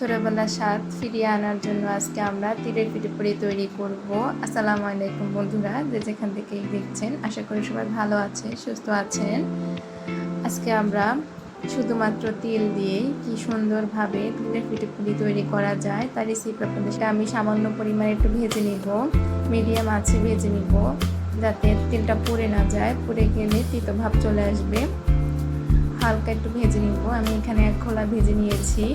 ছোটোবেলার স্বাদ ফিরিয়ে আনার জন্য আজকে আমরা তিলের পিঠে তৈরি করব। আসসালামু আলাইকুম বন্ধুরা, যে যেখান থেকে দেখছেন, আশা করি সবাই ভালো আছে, সুস্থ আছেন। আজকে আমরা শুধুমাত্র তিল দিয়েই কি সুন্দরভাবে তিলের পিঠে তৈরি করা যায়, তার রেসিপি আমি সামান্য পরিমাণে একটু ভেজে নিব মিডিয়াম আছে ভেজে নিব, যাতে তেলটা পুড়ে না যায়, পুড়ে গেলে তিতো ভাব চলে আসবে। হালকা একটু ভেজে নিব, আমি এখানে এক খোলা ভেজে নিয়েছি।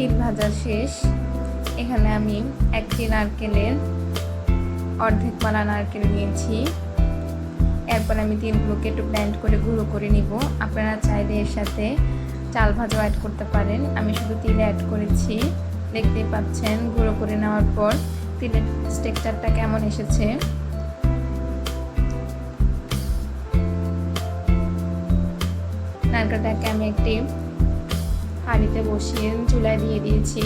তিল ভাজা শেষ। এখানে আমি একটি নারকেলের অর্ধেক পালা নারকেল নিয়েছি। এরপর আমি তিলগুলোকে একটু ব্ল্যান্ড করে গুঁড়ো করে নিব। আপনারা চাইলে এর সাথে চাল ভাজাও অ্যাড করতে পারেন। আমি শুধু তিল অ্যাড করেছি। দেখতেই পাচ্ছেন, গুঁড়ো করে নেওয়ার পর তিলের স্ট্রেকচারটা কেমন এসেছে। নারকেলটাকে আমি একটি হাঁড়িতে বসিয়ে চুলায় দিয়ে দিয়েছি।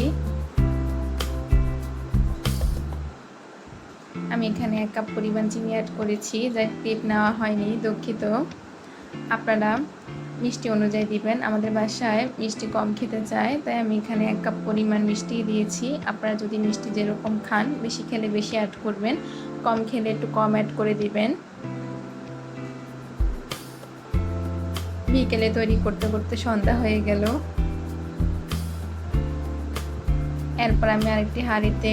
আমি এখানে এক কাপ পরিমাণ চিনি অ্যাড করেছি, যা টিপ নেওয়া হয়নি, দুঃখিত। আপনারা মিষ্টি অনুযায়ী দিবেন। আমাদের বাসায় মিষ্টি কম খেতে চায়, তাই আমি এখানে এক কাপ পরিমাণ মিষ্টি দিয়েছি। আপনারা যদি মিষ্টি যেরকম খান, বেশি খেলে বেশি অ্যাড করবেন, কম খেলে একটু কম অ্যাড করে দিবেন। বিকেলে তৈরি করতে করতে সন্ধ্যা হয়ে গেল। এরপর আমি আরেকটি হাঁড়িতে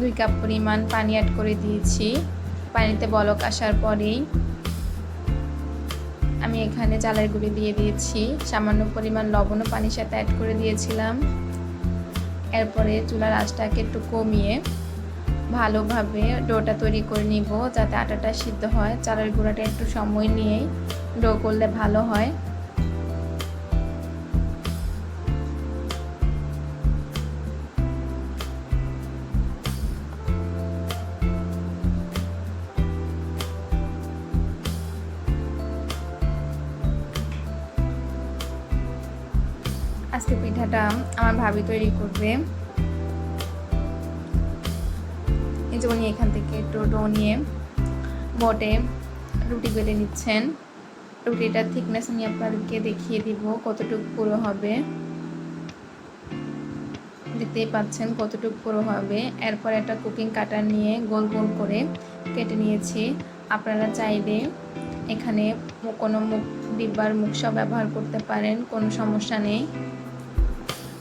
দুই কাপ পরিমাণ পানি অ্যাড করে দিয়েছি। পানিতে বলক আসার পরেই আমি এখানে চালের গুঁড়ি দিয়ে দিয়েছি। সামান্য পরিমাণ লবণও পানির সাথে অ্যাড করে দিয়েছিলাম। এরপরে চুলার আঁচটাকে একটু কমিয়ে ভালোভাবে ডোটা তৈরি করে নিব যাতে আটাটা সিদ্ধ হয়। চালের গুঁড়াটা একটু সময় নিয়েই ডো করলে ভালো হয়। আজকে পিঠাটা আমার ভাবি তৈরি করবে। এই যে উনি এখান থেকে একটু ডো নিয়ে বটে রুটি বেলে নিচ্ছেন। রুটিটার থিকনেস আমি আপনাদেরকে দেখিয়ে দিব কতটুকু পুরো হবে। দেখতেই পাচ্ছেন কতটুকু পুরো হবে। এরপর একটা কুকিং কাটার নিয়ে গোল গোল করে কেটে নিয়েছি। আপনারা চাইলে এখানে কোনো মুখ, ডিব্বার মুখসা ব্যবহার করতে পারেন, কোনো সমস্যা নেই।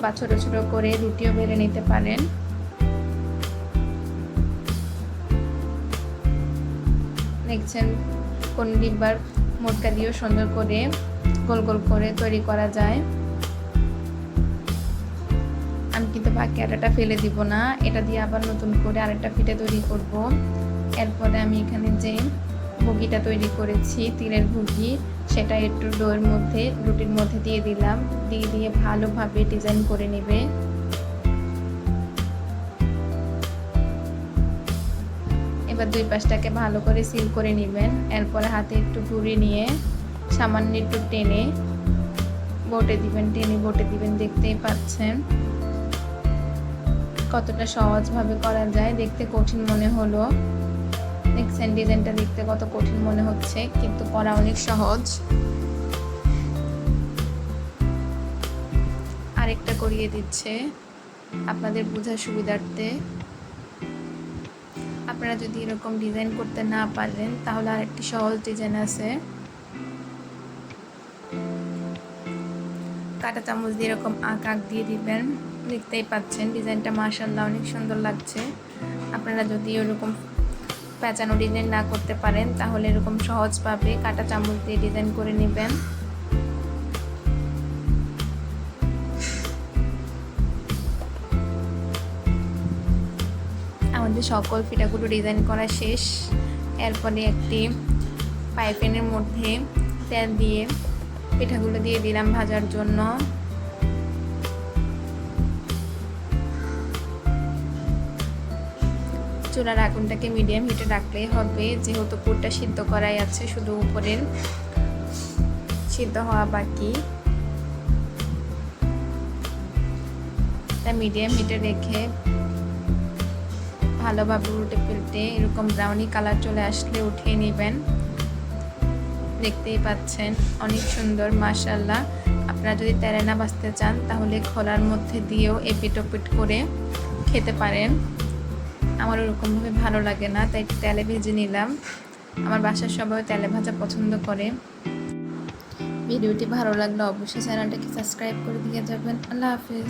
বা ছোটো ছোটো করে রুটিও বেলে নিতে পারেন। দেখছেন কোন ডিব্বার মোটকা দিয়েও সুন্দর করে গোল গোল করে তৈরি করা যায়। আমি কিন্তু বাকি আটাটা ফেলে দিব না, এটা দিয়ে আবার নতুন করে আরেকটা ফিটে তৈরি করব। এরপরে আমি এখানে যে ভুগিটা তৈরি করেছি, তিলের ভুগি সেটা একটু ডোয়ের মধ্যে, রুটির মধ্যে দিয়ে দিলাম। দিয়ে দিয়ে ভালোভাবে ডিজাইন করে নেবে। এবার দুই পাশটাকে ভালো করে সিল করে নেবেন। এরপরে হাতে একটু ঘুরে নিয়ে সামান্য একটু টেনে বটে দিবেন, টেনে বটে দিবেন, দেখতেই পাচ্ছেন। কতটা সহজভাবে করা যায়, দেখতে কঠিন মনে হলো। দেখছেন ডিজাইনটা দেখতে কত কঠিন মনে হচ্ছে, কিন্তু করা অনেক সহজ। আরেকটা করিয়ে দিচ্ছে, আপনাদের বোঝার সুবিধার্থে। আপনারা যদি এরকম ডিজাইন করতে না পারেন, তাহলে আরেকটি সহজ ডিজাইন আছে। কাটা চামচ দিয়ে এরকম আঁক আঁক দিয়ে দিবেন, দেখতেই পাচ্ছেন ডিজাইনটা মার্শাল্লাহ অনেক সুন্দর লাগছে। আপনারা যদি ওরকম প্যাঁচানো ডিজাইন না করতে পারেন, তাহলে এরকম সহজভাবে কাটা চামচ দিয়ে ডিজাইন করে নেবেন। আমাদের সকল পিঠাগুলো ডিজাইন করা শেষ। এরপরে একটি পাইপেনের মধ্যে তেল দিয়ে পিঠাগুলো দিয়ে দিলাম ভাজার জন্য। চুলার আগুনটাকে মিডিয়াম হিটে রাখলেই হবে। যেহেতু পুরটা সিদ্ধ করাই আছে, শুধু উপরের সিদ্ধ হওয়া বাকি। মিডিয়াম হিটে রেখে ভালোভাবে উল্টে পাল্টে এরকম ব্রাউনি কালার চলে আসলে উঠিয়ে নেবেন। দেখতেই পাচ্ছেন, অনেক সুন্দর মাশাল্লাহ আপনারা যদি তেলে না বাঁচতে চান, তাহলে খোলার মধ্যে দিয়েও এপিট ওপিট করে খেতে পারেন। আমার ওরকমভাবে ভালো লাগে না, তাই তেলে ভেজে নিলাম। আমার বাসার সবাই তেলে ভাজা পছন্দ করে। ভিডিওটি ভালো লাগলে অবশ্যই চ্যানেলটাকে সাবস্ক্রাইব করে দিয়ে যাবেন। আল্লাহ হাফিজ।